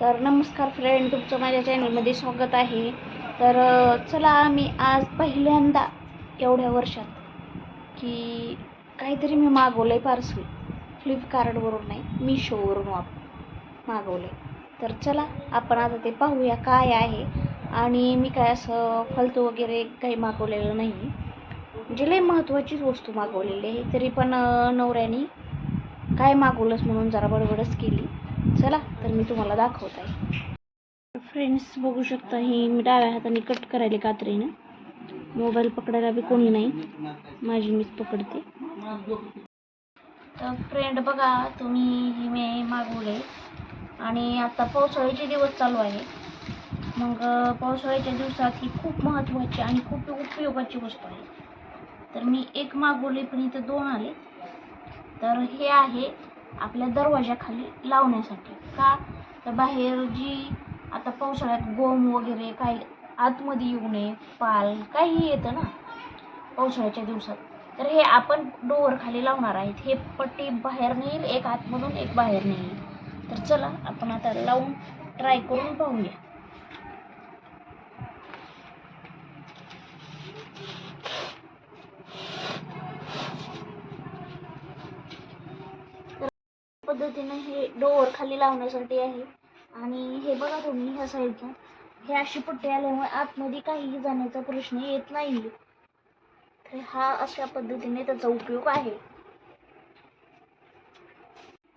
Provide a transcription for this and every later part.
तर नमस्कार फ्रेंड तुमचं माझ्या चॅनलमध्ये स्वागत आहे. तर चला मी आज पहिल्यांदा एवढ्या वर्षात की काहीतरी मी मागवलं आहे पार्सल फ्लिपकार्टवरून नाही मिशोवरून वाप मागवलं आहे तर चला आपण आता ते पाहूया काय आहे. आणि मी काय असं फालतू वगैरे काही मागवलेलं नाही. म्हणजे लई महत्त्वाचीच वस्तू मागवलेली आहे. तरी पण नवऱ्याने काय मागवलंच म्हणून जरा बडबडच केली. चला तर मी तुम्हाला दाखवत. आहे फ्रेंड्स बघू शकता ही मी डाव्या हाताने कट करायला कात्रीनं. मोबाईल पकडायला बी कोणी नाही. माझी मीच पकडते. तर फ्रेंड बघा तुम्ही ही मी मागवले. आणि आता पावसाळ्याचे दिवस चालू आहे. मग पावसाळ्याच्या दिवसात ही खूप महत्त्वाची आणि खूप उपयोगाची वस्तू आहे. तर मी एक मागवली पण इथं दोन आले. तर हे आहे आपल्या दरवाजाखाली लावण्यासाठी. का? तर बाहेर जी आता पावसाळ्यात गोम वगैरे काही आतमध्ये येऊ नये पाल काही येतं ना पावसाळ्याच्या दिवसात. तर हे आपण डोअर खाली लावणार आहेत. हे पट्टी बाहेर नेईल एक आतमधून एक बाहेर नेईल. तर चला आपण आता लावून ट्राय करून पाहूया. पद्धतीने हे डोअर खाली लावण्यासाठी आहे. आणि हे बघा तुम्ही ह्या साईडला हे अशी पट्टी आल्यामुळे आतमध्ये काहीही जाण्याचा प्रश्न येत नाही तर हा अशा पद्धतीने त्याचा उपयोग आहे.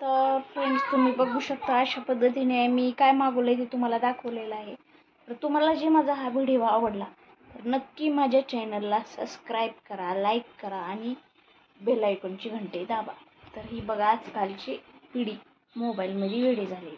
तर फ्रेंड्स तुम्ही बघू शकता अशा पद्धतीने मी काय मागवलंय ते तुम्हाला दाखवलेलं आहे. तर तुम्हाला जे माझा हा व्हिडिओ आवडला तर नक्की माझ्या चॅनलला सबस्क्राईब करा लाईक करा आणि बेल आयकॉनची घंटी दाबा. तर ही बघा आजकालची पिढी. मोबाईलमध्ये वेडी झाली.